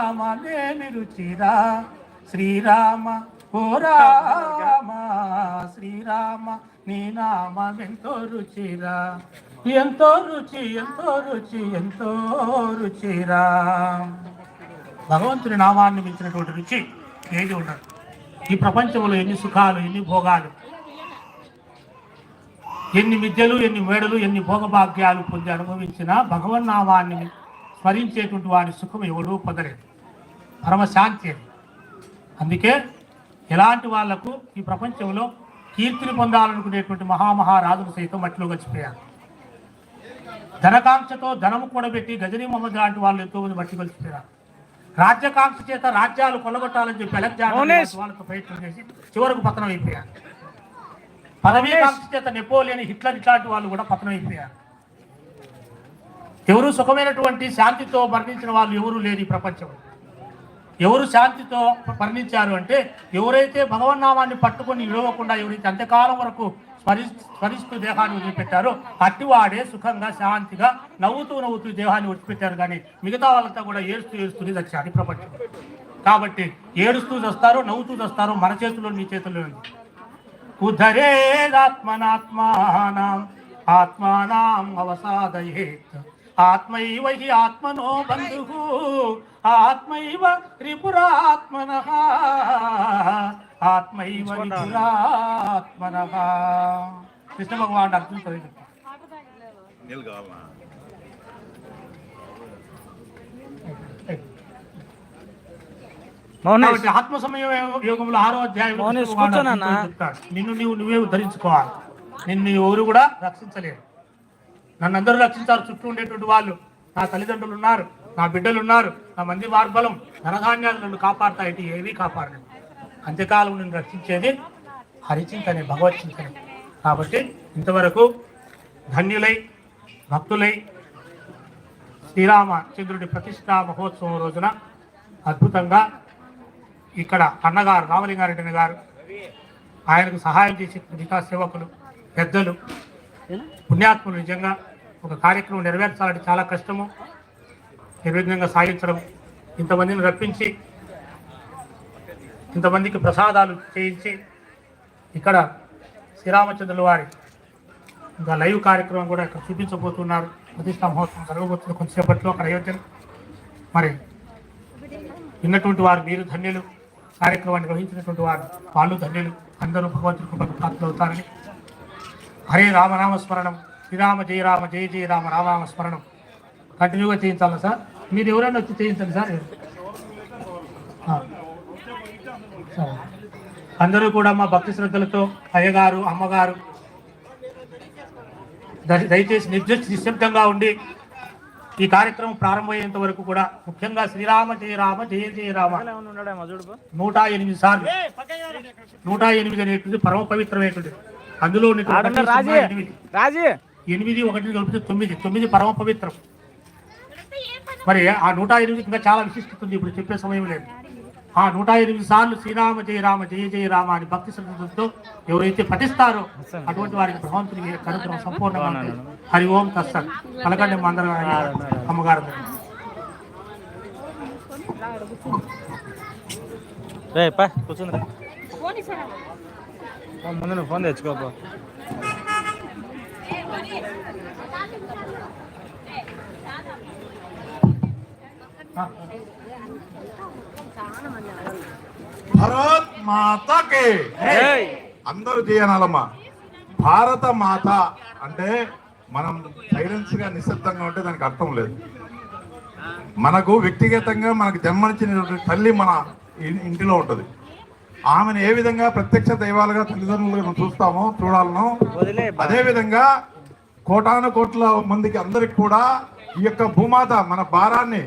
నామమేమి రుచిరా శ్రీరామ ఓ రామ శ్రీరామ నీ నామమెంతో రుచిరా. ఎంతో రుచి ఎంతో రుచి ఎంతో రుచిరా. భగవంతుని నామాన్ని మించినటువంటి రుచి ఏది ఉండదు. ఈ ప్రపంచంలో ఎన్ని సుఖాలు ఎన్ని భోగాలు ఎన్ని విద్యలు ఎన్ని మేడలు ఎన్ని భోగభాగ్యాలు పొంది అనుభవించినా భగవన్నామాన్ని స్మరించేటువంటి వాడి సుఖం ఎవడూ పొందలేదు. పరమశాంతి. అది అందుకే ఎలాంటి వాళ్ళకు ఈ ప్రపంచంలో కీర్తిని పొందాలనుకునేటువంటి మహామహారాజులు సైతం మట్టిలో గడిచిపోయారు ధనకాంక్షతో ధనము కూడబెట్టి గజనీ మహమ్మద్ లాంటి వాళ్ళు ఎంతో మంది మట్టి కలిసిపోయారు. రాజ్యకాంక్ష చేత రాజ్యాలు కొల్లగొట్టాలని చెప్పి అలెగ్జాండర్. వాళ్ళతో ప్రయత్నం చేసి చివరకు పతనం అయిపోయారు. పదవీ కాంక్ష చేత నెపోలియన్ హిట్లర్ ఇట్లాంటి వాళ్ళు కూడా పతనం అయిపోయారు. ఎవరు సుఖమైనటువంటి శాంతితో మరణించిన వాళ్ళు ఎవరు లేరు ఈ ప్రపంచంలో. ఎవరు శాంతితో మరణించారు అంటే ఎవరైతే భగవన్నామాన్ని పట్టుకొని విడవకుండా ఎవరైతే అంతకాలం వరకు స్మరి స్మరిస్తూ దేహాన్ని వదిలిపెట్టారో అట్టివాడే సుఖంగా శాంతిగా నవ్వుతూ నవ్వుతూ దేహాన్ని వదిలిపెట్టారు. కానీ మిగతా వాళ్ళంతా కూడా ఏడుస్తూ ఏడుస్తూనే చచ్చారు ప్రపంచం. కాబట్టి ఏడుస్తూ చస్తారు నవ్వుతూ చస్తారు మన చేతుల్లో మీ చేతుల్లో ఉంది. ఆత్మానం ఆత్మానాం అవసాదయేత్. ఆత్మైవ హి ఆత్మనో బంధు ఆత్మైవ త్రిపురాత్మన ఆత్మైవ త్రిపురాత్మన కృష్ణ భగవాన్ చదివి కాబట్టి ఆత్మ సమయ యోగంలో ఆరో చెప్తాడు. నిన్ను నీవు నువ్వే ఉద్ధరించుకోవాలి. నిన్ను ఎవరు కూడా రక్షించలేరు. నన్ను అందరూ రక్షించారు. చుట్టూ ఉండేటువంటి వాళ్ళు. నా తల్లిదండ్రులు ఉన్నారు నా బిడ్డలు ఉన్నారు నా మంది మార్బలం ధనధాన్యాలు నన్ను కాపాడుతాయి ఏవి కాపాడలేదు. అంత్యకాలం నేను రక్షించేది హరిచింతనే భగవచ్చింతనే కాబట్టి ఇంతవరకు ధన్యులై భక్తులై శ్రీరామచంద్రుడి ప్రతిష్టా మహోత్సవం రోజున అద్భుతంగా ఇక్కడ అన్నగారు రామలింగారెడ్డి గారు ఆయనకు సహాయం చేసే వికాస్ సేవకులు పెద్దలు పుణ్యాత్ములు నిజంగా ఒక కార్యక్రమం నెరవేర్చాలంటే చాలా కష్టము నిర్విఘ్నంగా సాగించడం ఇంతమందిని రప్పించి ఇంతమందికి ప్రసాదాలు చేయించి ఇక్కడ శ్రీరామచంద్రుల వారి ఇంకా లైవ్ కార్యక్రమం కూడా ఇక్కడ చూపించబోతున్నారు. ప్రతిష్టా మహోత్సవం జరగబోతుంది కొంతసేపట్లో అక్కడ అయోధ్యలో మరి విన్నటువంటి వారు మీరు ధన్యులు కార్యక్రమాన్ని గ్రహించినటువంటి వారు వాళ్ళు ధన్యులు. అందరూ భగవంతుడి కృపకు పాత్రలు అవుతారని హరే రామనామ స్మరణం. శ్రీరామ జయ రామ జయ జయ రామ రామనామ స్మరణం. కంటిన్యూగా చేయించాలా సార్? మీరు ఎవరైనా వచ్చి చేయించండి సార్. అందరూ కూడా మా భక్తి శ్రద్ధలతో అయ్యగారు అమ్మగారు దయ- దయచేసి నిర్దిష్ట నిశ్శబ్దంగా ఉండి ఈ కార్యక్రమం ప్రారంభమయ్యేంత వరకు కూడా ముఖ్యంగా శ్రీరామ జయ రామ జయ జయ రామ నూట ఎనిమిది సార్లు. నూట ఎనిమిది అనేటువంటి పరమ పవిత్రమైనటువంటి అందులో రాజీ ఎనిమిది. ఒకటి కలిపితే తొమ్మిది. తొమ్మిది పరమ పవిత్రం. మరి ఆ నూట ఎనిమిది ఇంకా చాలా విశిష్టత ఉంది ఇప్పుడు చెప్పే సమయం లేదు. ఆ నూట ఎనిమిది సార్లు శ్రీరామ జయ రామ జయ జయ రామ అని భక్తి శ్రద్ధలతో ఎవరైతే పఠిస్తారో అటువంటి వారికి భగవంతుని కనుగ్రహం సంపూర్ణంగా ఉంటుంది. హరి ఓం తస్సత్ పలకండి మా అందరం అమ్మగారు. ముందు నువ్వు ఫోన్ తెచ్చుకోపో భరత్ మాతకి! అందరూ చేయనాలమ్మా భారత మాత అంటే మనం సైలెన్స్గా నిశ్శబ్దంగా ఉంటే దానికి అర్థం లేదు. మనకు వ్యక్తిగతంగా మనకు జన్మనిచ్చినటువంటి తల్లి మన ఇంటిలో ఉంటుంది. ఆమెను ఏ విధంగా ప్రత్యక్ష దైవాలుగా తల్లిదండ్రులుగా మనం చూస్తామో చూడాలనో వదిలే బా. అదే విధంగా కోటాను కోట్ల మందికి అందరికి కూడా ఈ యొక్క భూమాత మన భారాన్ని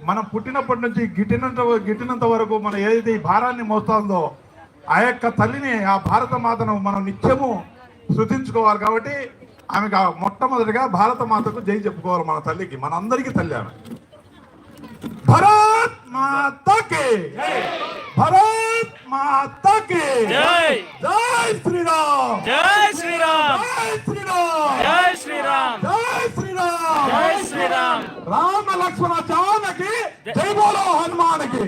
మనం పుట్టినప్పటి నుంచి గిట్టినంత గిట్టినంత వరకు మనం ఏదైతే ఈ భారాన్ని మోస్తుందో ఆ యొక్క తల్లిని ఆ భారత మాతను మనం నిత్యము శృతించుకోవాలి కాబట్టి ఆమెకు మొట్టమొదటిగా భారత మాతకు జై చెప్పుకోవాలి మన తల్లికి మన అందరికీ తల్లి ఆమె భరత్ మాతకి భరత్ మాతకి జై శ్రీరామ్ జై శ్రీరామ్ జై శ్రీరామ్ జై శ్రీరామ్ జై శ్రీరామ్ జై శ్రీరామ్ రామ లక్ష్మణ జానకి జై బోలో హనుమానికి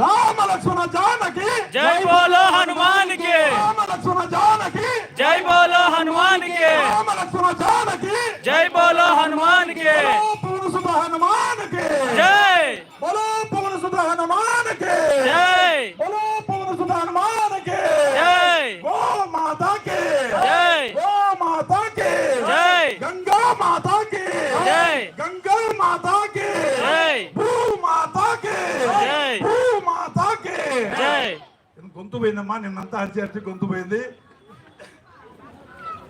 రామ లక్ష్మణ జానకి జై బోలో హనుమాన్కి రామ లక్ష్మణ జానకి జై బోలో హనుమాన్కి రామ లక్ష్మణ జానకి జై బోలో హనుమాన్కి బోలో పవన సుత హనుమానికి జై బోలో పవన సుత హనుమానికి జై బోలో పవన సుత హనుమానికి జై గో మాతాకి జై గో మాతాకి జై గంగా మాతాకి జై గంగా మాతాకి జై భూ మాతాకి జై భూ మాతాకి జై గొంతు పోయిందమ్మా నిన్నంతా అరిచి అరిచి గొంతు పోయింది.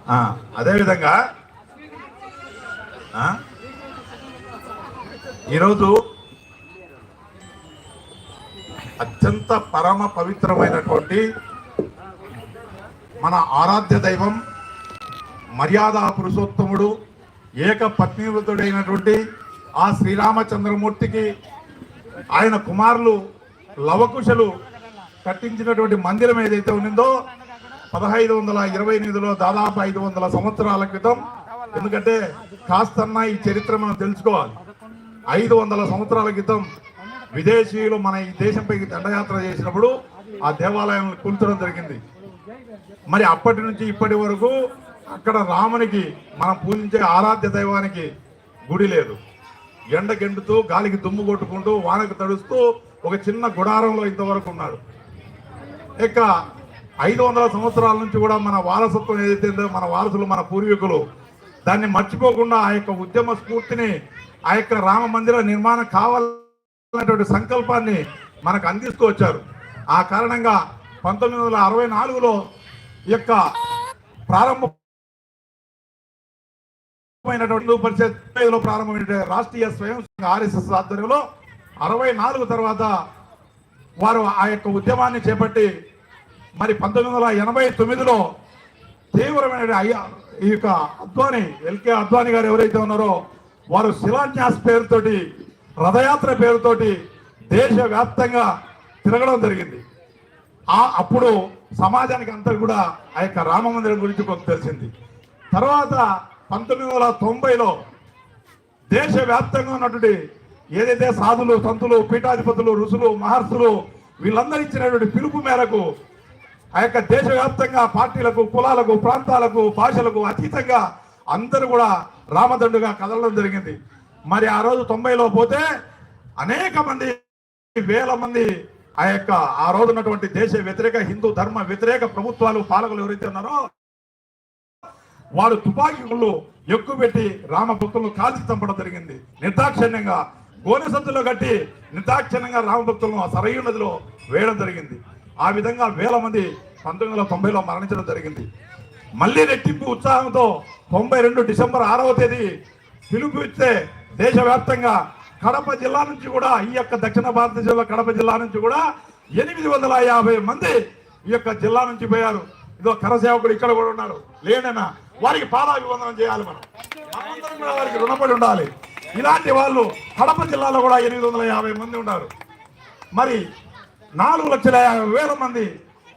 ఆ, అదేవిధంగా ఆ, ఈరోజు అత్యంత పరమ పవిత్రమైనటువంటి మన ఆరాధ్య దైవం మర్యాద పురుషోత్తముడు ఏక పత్నివృతుడైనటువంటి ఆ శ్రీరామచంద్రమూర్తికి ఆయన కుమారులు లవకుశలు కట్టించినటువంటి మందిరం ఏదైతే ఉన్నదో పదహైదు వందల ఇరవై ఎనిమిదిలో దాదాపు ఐదు వందల సంవత్సరాల క్రితం. ఎందుకంటే కాస్తన్న ఈ చరిత్ర మనం తెలుసుకోవాలి. ఐదు వందల సంవత్సరాల క్రితం విదేశీయులు మన ఈ దేశంపైకి దండయాత్ర చేసినప్పుడు ఆ దేవాలయం కూల్చడం జరిగింది. మరి అప్పటి నుంచి ఇప్పటి వరకు అక్కడ రామునికి మనం పూజించే ఆరాధ్య దైవానికి గుడి లేదు. ఎండగెండుతూ గాలికి దుమ్ము కొట్టుకుంటూ వానకు తడుస్తూ ఒక చిన్న గుడారంలో ఇంతవరకు ఉన్నాడు ఇక ఐదు వందల సంవత్సరాల నుంచి కూడా మన వారసత్వం ఏదైతే ఉందో మన వారసులు మన పూర్వీకులు దాన్ని మర్చిపోకుండా ఆ యొక్క ఉద్యమ స్ఫూర్తిని ఆ యొక్క రామ మందిర నిర్మాణం కావాలన్నటువంటి సంకల్పాన్ని మనకు అందిస్తూ వచ్చారు ఆ కారణంగా పంతొమ్మిది వందల అరవై నాలుగులో యొక్క ప్రారంభమైనటువంటి పరిషత్లో ప్రారంభమైన రాష్ట్రీయ స్వయం సంఘ ఆర్ఎస్ఎస్ ఆధ్వర్యంలో అరవై నాలుగు తర్వాత వారు ఆ యొక్క ఉద్యమాన్ని చేపట్టి మరి పంతొమ్మిది వందల ఎనభై తొమ్మిదిలో తీవ్రమైన ఈ యొక్క అద్వాని ఎల్కే అద్వాని గారు ఎవరైతే ఉన్నారో వారు శిలాన్యాస్ పేరుతోటి రథయాత్ర పేరుతోటి దేశవ్యాప్తంగా తిరగడం జరిగింది. ఆ అప్పుడు సమాజానికి అంతా కూడా ఆ యొక్క రామ మందిరం గురించి కొంత తెలిసింది. తర్వాత పంతొమ్మిది వందల తొంభైలో దేశవ్యాప్తంగా ఉన్నటువంటి ఏదైతే సాధులు సంతులు పీఠాధిపతులు ఋషులు మహర్షులు వీళ్ళందరూ ఇచ్చినటువంటి పిలుపు మేరకు ఆ యొక్క దేశవ్యాప్తంగా పార్టీలకు కులాలకు ప్రాంతాలకు భాషలకు అతీతంగా అందరూ కూడా రామదండుగా కదలడం జరిగింది. మరి ఆ రోజు తొంభైలో పోతే అనేక మంది వేల మంది ఆ యొక్క ఆ రోజు ఉన్నటువంటి దేశ వ్యతిరేక హిందూ ధర్మ వ్యతిరేక ప్రభుత్వాలు పాలకులు ఎవరైతే ఉన్నారో వారు తుపాకీలు ఎక్కువ పెట్టి రామ భక్తులను కాల్చి చంపడం జరిగింది. నిర్దాక్షిణ్యంగా గోనె సంచులో కట్టి నిర్దాక్షిణ్యంగా రామభక్తులను ఆ సరయు నదిలో వేయడం జరిగింది. ఆ విధంగా వేల మంది పంతొమ్మిది వందల తొంభైలో మరణించడం జరిగింది. మళ్ళీ రెట్టింపు ఉత్సాహంతో తొంభై రెండు డిసెంబర్ ఆరవ తేదీ పిలుపు ఇస్తే దేశవ్యాప్తంగా కడప జిల్లా నుంచి కూడా ఈ యొక్క దక్షిణ భారతదేశంలో కడప జిల్లా నుంచి కూడా ఎనిమిది వందల యాభై మంది ఈ యొక్క జిల్లా నుంచి పోయారు. ఇదో కరసేవకుడు ఇక్కడ కూడా ఉన్నారు లేనైనా వారికి పాదాభివందనం చేయాలి మనం. మనందరం కూడా వారికి రుణపడి ఉండాలి. ఇలాంటి వాళ్ళు కడప జిల్లాలో కూడా ఎనిమిది వందల యాభై మంది ఉన్నారు. మరి నాలుగు లక్షల యాభై వేల మంది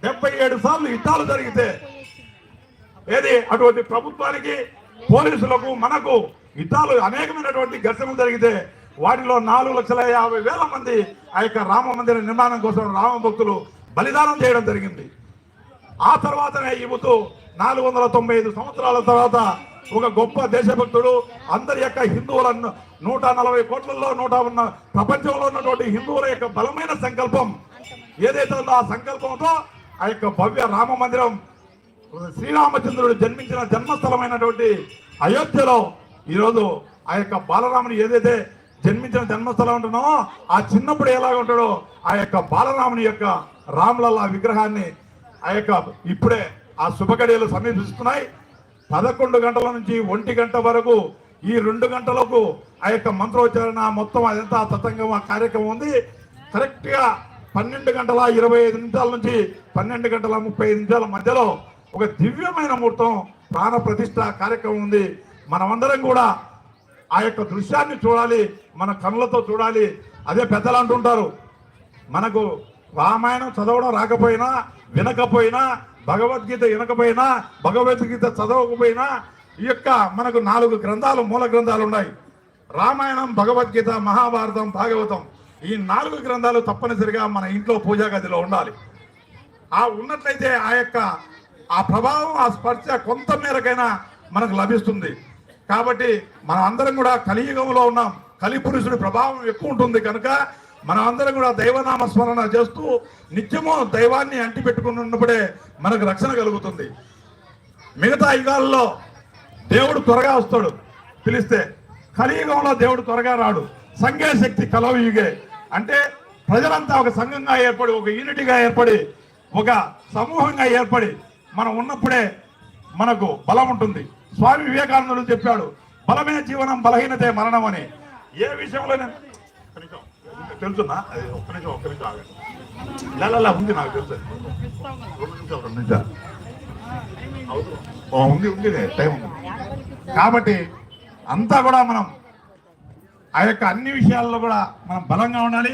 డెబ్బై ఏడు సార్లు యుద్ధాలు జరిగితే ఏది? అటువంటి ప్రభుత్వానికి పోలీసులకు మనకు యుద్ధాలు అనేకమైనటువంటి ఘర్షణలు జరిగితే వాటిలో నాలుగు లక్షల యాభై వేల మంది ఆ యొక్క రామ మందిర నిర్మాణం కోసం రామ భక్తులు బలిదానం చేయడం జరిగింది. ఆ తర్వాతనే ఇవ్వుతూ నాలుగు వందల తొంభై ఐదు సంవత్సరాల తర్వాత ఒక గొప్ప దేశభక్తుడు అందరి యొక్క హిందువులను నూట నలభై కోట్లలో నూట ఉన్న ప్రపంచంలో ఉన్నటువంటి హిందువుల యొక్క బలమైన సంకల్పం. ఏదైతే ఉందో ఆ సంకల్పంతో ఆ యొక్క భవ్య రామ మందిరం శ్రీరామచంద్రుడు జన్మించిన జన్మస్థలమైనటువంటి అయోధ్యలో ఈరోజు ఆ యొక్క బాలరాముని ఏదైతే జన్మించిన జన్మస్థలం ఉంటున్నామో ఆ చిన్నప్పుడు ఎలాగ ఉంటాడో ఆ యొక్క బాలరాముని యొక్క రాములల్ల విగ్రహాన్ని ఆ యొక్క ఇప్పుడే ఆ శుభగడియలు సమీపిస్తున్నాయి. పదకొండు గంటల నుంచి ఒంటి గంట వరకు ఈ రెండు గంటలకు ఆ యొక్క మంత్రోచ్చారణ మొత్తం అదంతా తతంగం ఆ కార్యక్రమం ఉంది. కరెక్ట్గా పన్నెండు గంటల ఇరవై ఐదు నిమిషాల నుంచి పన్నెండు గంటల ముప్పై ఐదు నిమిషాల మధ్యలో ఒక దివ్యమైన ముహూర్తం ప్రాణ ప్రతిష్ట కార్యక్రమం ఉంది. మనమందరం కూడా ఆ యొక్క దృశ్యాన్ని చూడాలి మన కళ్ళతో చూడాలి. అదే పెద్దలు అంటుంటారు మనకు రామాయణం చదవడం రాకపోయినా వినకపోయినా భగవద్గీత వినకపోయినా భగవద్గీత చదవకపోయినా ఈ యొక్క మనకు నాలుగు గ్రంథాలు మూల గ్రంథాలు ఉన్నాయి. రామాయణం భగవద్గీత మహాభారతం భాగవతం. ఈ నాలుగు గ్రంథాలు తప్పనిసరిగా మన ఇంట్లో పూజా గదిలో ఉండాలి. ఆ ఉన్నట్లయితే ఆ యొక్క ఆ ప్రభావం ఆ స్పర్శ కొంత మేరకైనా మనకు లభిస్తుంది. కాబట్టి మనం అందరం కూడా కలియుగంలో ఉన్నాం. కలి పురుషుడి ప్రభావం ఎక్కువ ఉంటుంది కనుక మనం అందరం కూడా దైవనామ స్మరణ చేస్తూ నిత్యము దైవాన్ని అంటిపెట్టుకుని ఉన్నప్పుడే మనకు రక్షణ కలుగుతుంది. మిగతా యుగాల్లో దేవుడు త్వరగా వస్తాడు. పిలిస్తే కలియుగంలో దేవుడు త్వరగా రాడు. సంఘే శక్తి కలవయుగే. అంటే ప్రజలంతా ఒక సంఘంగా ఏర్పడి ఒక యూనిటీగా ఏర్పడి ఒక సమూహంగా ఏర్పడి మనం ఉన్నప్పుడే మనకు బలం ఉంటుంది. స్వామి వివేకానందుడు చెప్పాడు బలమైన జీవనం బలహీనతే మరణం అని. ఏ విషయంలో ఒక్క నిమిషం. అది ఒక్క నిమిషం ఒక్క నిమిషం ఆగండి. ఉంది నాకు తెలుసు. రెండు నిమిషాలు రెండు నిమిషాలు. ఉంది ఉంది టైం ఉంది. కాబట్టి అంతా కూడా మనం ఆ యొక్క అన్ని విషయాల్లో కూడా మనం బలంగా ఉండాలి.